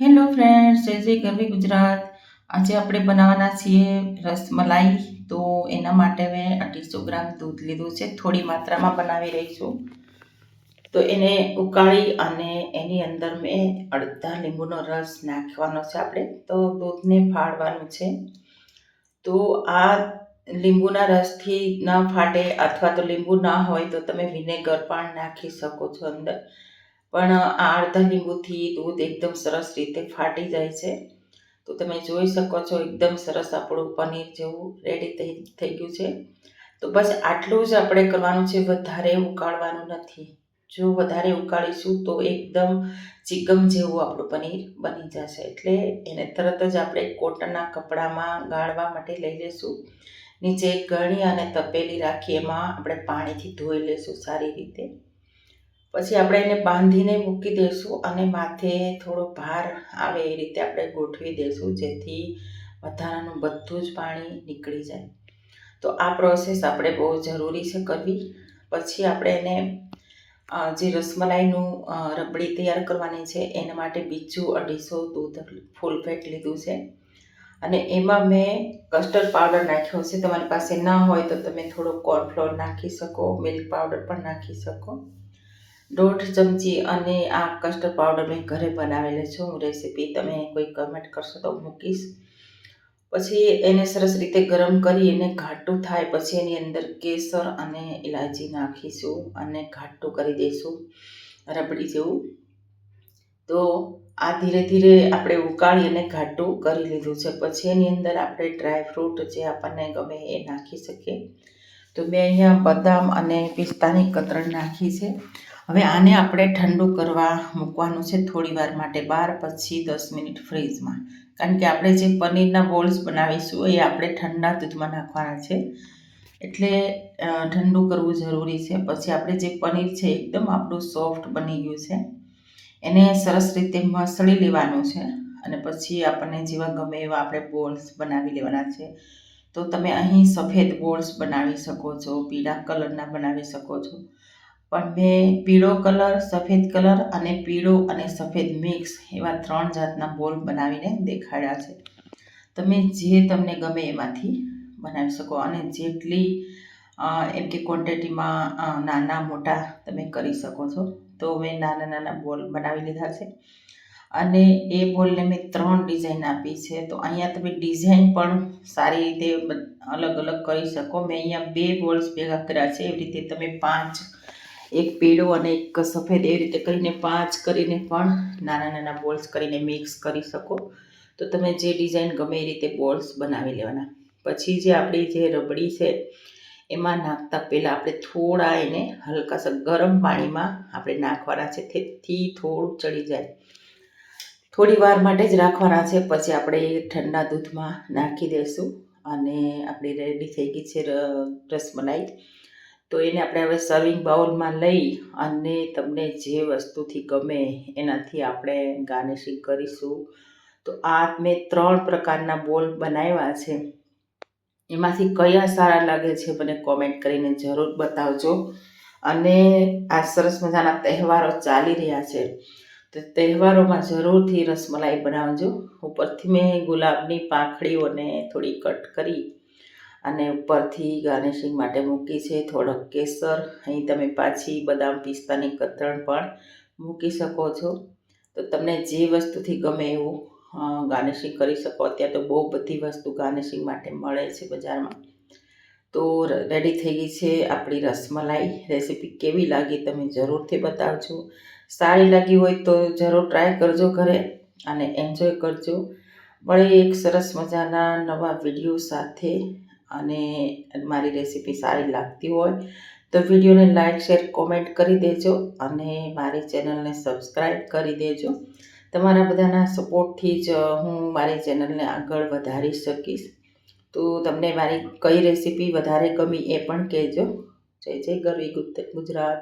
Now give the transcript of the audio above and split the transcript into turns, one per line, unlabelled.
Hello friends, જય જય ગરવી ગુજરાત. આજે આપણે બનાવવાના છીએ રસમલાઈ તો એના માટે મેં અઢીસો ગ્રામ દૂધ લીધું છે. થોડી માત્રામાં બનાવી રહી છું. તો એને ઉકાળી અને એની અંદર મેં અડધા લીંબુનો રસ નાખવાનો છે આપણે. તો દૂધને ફાડવાનું છે. તો આ લીંબુના રસથી ન ફાટે અથવા તો લીંબુ ના હોય તો તમે વિનેગર પણ નાખી શકો છો અંદર. પણ આ અડધા લીંબુથી દૂધ એકદમ સરસ રીતે ફાટી જાય છે. તો તમે જોઈ શકો છો એકદમ સરસ આપણું પનીર જેવું રેડી થઈ ગયું છે. તો બસ આટલું જ આપણે કરવાનું છે, વધારે ઉકાળવાનું નથી. જો વધારે ઉકાળીશું તો એકદમ ચિકમ જેવું આપણું પનીર બની જશે. એટલે એને તરત જ આપણે કોટનના કપડામાં ગાળવા માટે લઈ લઈશું નીચે ગળી અને તપેલી રાખી એમાં આપણે પાણીથી ધોઈ લઈશું સારી રીતે. પછી આપણે એને બાંધીને મૂકી દઈશું અને માથે થોડો ભાર આવે એ રીતે આપણે ગોઠવી દઈશું જેથી વધારાનું બધું જ પાણી નીકળી જાય. તો આ પ્રોસેસ આપણે બહુ જરૂરી છે કરવી. પછી આપણે એને જે રસમલાઈનું રબડી તૈયાર કરવાની છે, એના માટે બીજું અઢીસો દૂધ ફૂલ ફેટ લીધું છે. અને એમાં મેં કસ્ટર્ડ પાવડર નાખ્યો છે. તમારી પાસે ના હોય તો તમે થોડો કોર્નફ્લોર નાખી શકો મિલ્ક પાવડર પણ નાખી શકો. દોઢ ચમચી અને આ કસ્ટર્ડ પાવડર મેં ઘરે બનાવેલો છે. રેસીપી તમે કોઈ કમેન્ટ કરશો તો મૂકીશ. પછી એને સરસ રીતે ગરમ કરી એને ઘાટું થાય પછી એની અંદર કેસર અને ઇલાયચી નાખીશું અને ઘાટું કરી દઈશું રબડી જેવું. તો આ ધીરે ધીરે આપણે ઉકાળી અને ઘાટું કરી લીધું છે. પછી એની અંદર આપણે ડ્રાય ફ્રૂટ જે આપણને ગમે એ નાખી શકીએ. તો મેં અહીંયા બદામ અને પિસ્તાની કતરણ નાખી છે. હવે આને આપણે ઠંડુ કરવા મૂકવાનું છે થોડી વાર માટે, બાર પછી દસ મિનિટ ફ્રીઝમાં કારણ કે આપણે જે પનીરના બોલ્સ બનાવીશું એ આપણે ઠંડા દૂધમાં નાખવાના છે. એટલે ઠંડુ કરવું જરૂરી છે. પછી આપણે જે પનીર છે એકદમ આપણું સોફ્ટ બની ગયું છે. એને સરસ રીતે મસળી લેવાનું છે અને પછી આપણને જેવા ગમે એવા આપણે બોલ્સ બનાવી લેવાના છે. તો તમે અહીં સફેદ બોલ્સ બનાવી શકો છો, પીળા કલરના બનાવી શકો છો. પણ મેં પીળો કલર, સફેદ કલર અને પીળો અને સફેદ મિક્સ એવા ત્રણ જાતના બોલ બનાવીને દેખાડ્યા છે. તમે જે તમને ગમે એમાંથી બનાવી શકો અને જેટલી એમ કે ક્વોન્ટિટીમાં નાના મોટા તમે કરી શકો છો. તો મેં નાના નાના બોલ બનાવી લીધા છે. અને એ બોલને મેં ત્રણ ડિઝાઇન આપી છે. તો અહીંયા તમે ડિઝાઇન પણ સારી રીતે અલગ અલગ કરી શકો. મેં અહીંયા બે બોલ્સ ભેગા કર્યા છે. એવી રીતે તમે પાંચ એક પીળો અને એક સફેદ એવી રીતે કરીને પાંચ કરીને પણ નાના નાના બોલ્સ કરીને મિક્સ કરી શકો. તો તમે જે ડિઝાઇન ગમે એ રીતે બોલ્સ બનાવી લેવાના. પછી જે આપણી જે રબડી છે, એમાં નાખતા પહેલાં આપણે થોડા એને હલકાસા ગરમ પાણીમાં આપણે નાખવાના છે. તેથી થોડું ચડી જાય. થોડી વાર માટે જ રાખવાના છે. પછી આપણે ઠંડા દૂધમાં નાખી દઈશું અને આપણી રેડી થઈ ગઈ છે રસમલાઈ. તો એને આપણે હવે સર્વિંગ બાઉલમાં લઈ અને તમને જે વસ્તુથી ગમે એનાથી આપણે ગાર્નિશિંગ કરીશું. તો આ મેં ત્રણ પ્રકારના બોલ બનાવ્યા છે. એમાંથી કયા સારા લાગે છે મને કોમેન્ટ કરીને જરૂર બતાવજો. અને આ સરસ મજાના તહેવારો ચાલી રહ્યા છે. તો તહેવારોમાં જરૂરથી રસમલાઈ બનાવજો. ઉપરથી મેં ગુલાબની પાંખડીઓને થોડી કટ કરી અને ઉપરથી ગાર્નિશિંગ માટે મૂકી છે થોડોક કેસર. અહીં તમે પાછી બદામ પિસ્તાની કતરણ પણ મૂકી શકો છો. તો તમને જે વસ્તુથી ગમે એવું ગાર્નિશિંગ કરી શકો. અત્યારે તો બહુ બધી વસ્તુ ગાર્નિશિંગ માટે મળે છે બજારમાં. તો રેડી થઈ ગઈ છે આપણી રસમલાઈ. રેસીપી કેવી લાગી તમે જરૂરથી બતાવજો. સારી લાગી હોય તો જરૂર ટ્રાય કરજો ઘરે અને એન્જોય કરજો. વળી એક સરસ મજાના નવા વીડિયો સાથે. અને મારી રેસીપી સારી લાગતી હોય તો વિડીયોને લાઇક શેર, કોમેન્ટ કરી દેજો અને મારી ચેનલને સબસ્ક્રાઈબ કરી દેજો. તમારા બધાના સપોર્ટથી જ હું મારી ચેનલને આગળ વધારી શકીશ. તો તમને મારી કઈ રેસીપી વધારે ગમી એ પણ કહેજો. જય જય ગરવી ગુજરાત.